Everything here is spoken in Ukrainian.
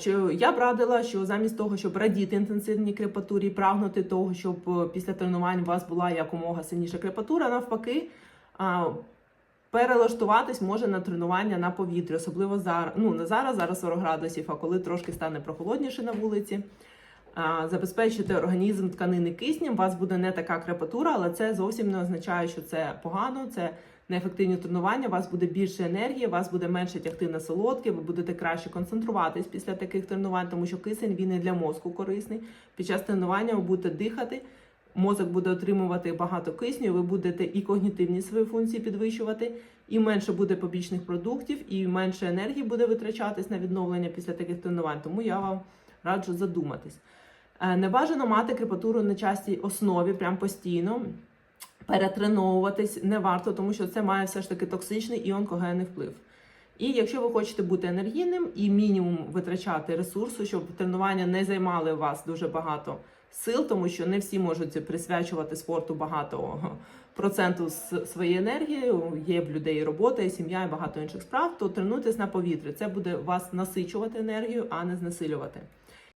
Що я б радила, що замість того, щоб радіти інтенсивній крепатурі, прагнути того, щоб е, після тренувань у вас була якомога сильніша крепатура, навпаки, перелаштуватись може на тренування на повітрі, особливо зараз. Ну не зараз, зараз 40 градусів, а коли трошки стане прохолодніше на вулиці. Забезпечити організм тканини киснем, у вас буде не така крепатура, але це зовсім не означає, що це погано, це неефективні тренування, у вас буде більше енергії, у вас буде менше тягти на солодке, ви будете краще концентруватись після таких тренувань, тому що кисень він і для мозку корисний. Під час тренування ви будете дихати, мозок буде отримувати багато кисню, ви будете і когнітивні свої функції підвищувати, і менше буде побічних продуктів, і менше енергії буде витрачатись на відновлення після таких тренувань. Тому я вам раджу задуматись. Е, Не бажано мати крепатуру на частій основі, прям постійно. Перетреновуватись не варто, тому що це має все ж таки токсичний і онкогенний вплив. І якщо ви хочете бути енергійним і мінімум витрачати ресурсу, щоб тренування не займали у вас дуже багато сил, тому що не всі можуть присвячувати спорту багато проценту своєї енергії. Є в людей робота, і сім'я, і багато інших справ, то тренуйтесь на повітрі. Це буде вас насичувати енергію, а не знесилювати.